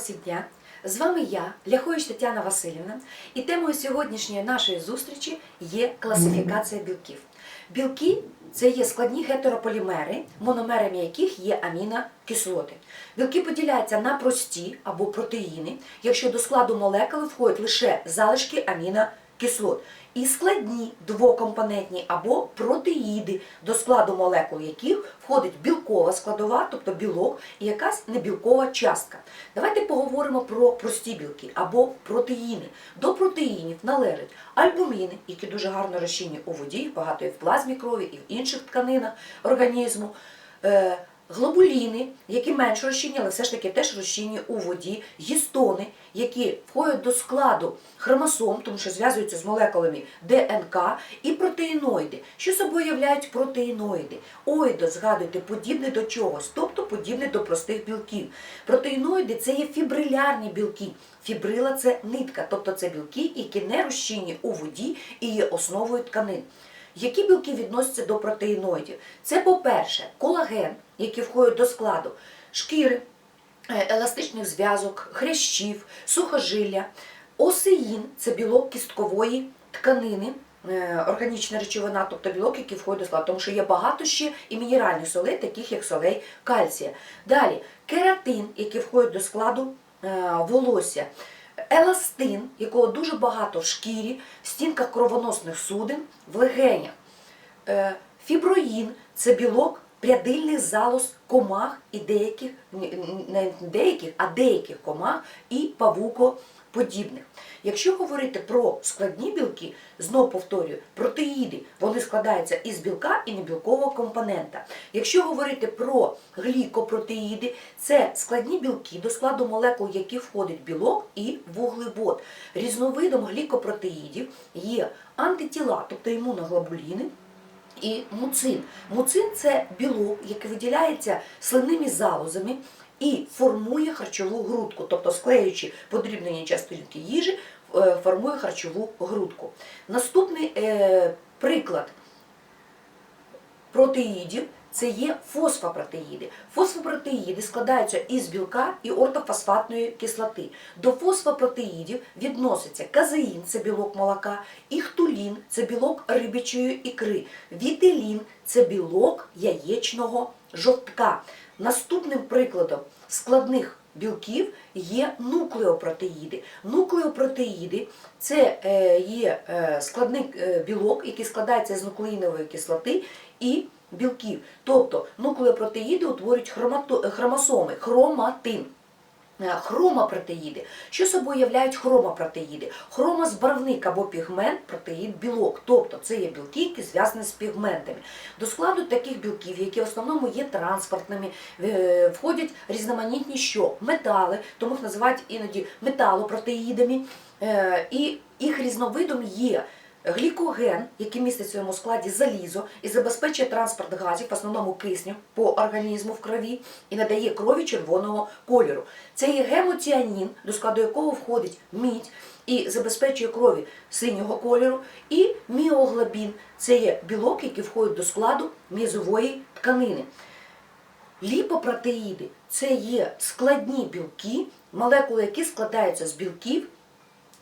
всім дня! З вами я, Ляхович Тетяна Васильівна, і темою сьогоднішньої нашої зустрічі є класифікація білків. Білки це є складні гетерополімери, мономерами яких є амінокислоти. Білки поділяються на прості або протеїни, якщо до складу молекули входять лише залишки амінокислот. І складні двокомпонентні або протеїди, до складу молекул яких входить білкова складова, тобто білок, і якась небілкова частка. Давайте поговоримо про прості білки або протеїни. До протеїнів належать альбуміни, які дуже гарно розчинні у воді, багато і в плазмі крові, і в інших тканинах організму. Глобуліни, які менш розчинні, але все ж таки теж розчинні у воді, гістони, які входять до складу хромосом, тому що зв'язуються з молекулами ДНК, і протеїноїди. Що собою являють протеїноїди? Оїдо, згадуйте, подібне до чогось, тобто подібне до простих білків. Протеїноїди це є фібрилярні білки. Фібрила це нитка, тобто це білки, які не розчинні у воді і є основою тканин. Які білки відносяться до протеїноїдів? Це, по-перше, колаген, який входить до складу шкіри, е, еластичних зв'язок, хрящів, сухожилля. Осеїн це білок кісткової тканини, е, органічна речовина, тобто білок, який входить до складу, тому що є багато ще і мінеральних солей, таких як солей кальція. Далі кератин, який входить до складу е, волосся. Еластин, якого дуже багато в шкірі, в стінках кровоносних судин, в легенях. Е, Фіброїн це білок прядильних залоз комах і деяких, не деяких, а деяких комах і павукоподібних. Якщо говорити про складні білки, знов повторюю, протеїди, вони складаються із білка і небілкового компонента. Якщо говорити про глікопротеїди, це складні білки, до складу молекул, яких входить білок і вуглевод. Різновидом глікопротеїдів є антитіла, тобто імуноглобуліни, і муцин. Муцин це білок, який виділяється слинними залозами і формує харчову грудку, тобто склеюючи подрібнені частинки їжі, е, формує харчову грудку. Наступний е, приклад протеїдів це є фосфопротеїди. Фосфопротеїди складаються із білка і ортофосфатної кислоти. До фосфопротеїдів відноситься казеїн це білок молока, іхтулін це білок рибячої ікри, вітелін це білок яєчного жовтка. Наступним прикладом складних білків є нуклеопротеїди. Нуклеопротеїди це е, є е, складний е, білок, який складається з нуклеїнової кислоти і білків. Тобто нуклеопротеїди утворюють хромато- хромосоми, хроматин. Е, Хромопротеїди. Що собою являють хромопротеїди? Хромозбарвник або пігмент, протеїд, білок. Тобто це є білки, які зв'язані з пігментами. До складу таких білків, які в основному є транспортними, е, входять різноманітні що? Метали, тому їх називають іноді металопротеїдами. Е, І їх різновидом є глікоген, який містить в своєму складі залізо і забезпечує транспорт газів, в основному кисню по організму в крові і надає крові червоного кольору. Це є гемоціанін, до складу якого входить мідь і забезпечує крові синього кольору, і міоглобін це є білок, який входить до складу м'язової тканини. Ліпопротеїди це є складні білки, молекули, які складаються з білків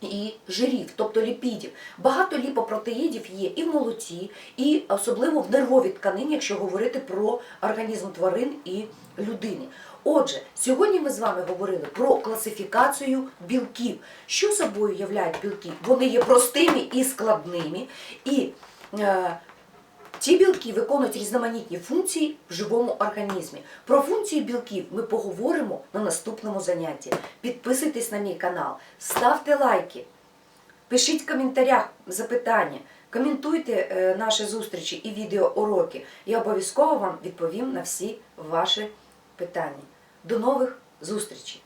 і жирів, тобто ліпідів. Багато ліпопротеїдів є і в молоці, і особливо в нервовій тканині, якщо говорити про організм тварин і людини. Отже, сьогодні ми з вами говорили про класифікацію білків. Що собою являють білки? Вони є простими і складними. І е, ці білки виконують різноманітні функції в живому організмі. Про функції білків ми поговоримо на наступному занятті. Підписуйтесь на мій канал, ставте лайки, пишіть в коментарях запитання, коментуйте е, наші зустрічі і відеоуроки. Я обов'язково вам відповім на всі ваші питання. До нових зустрічей!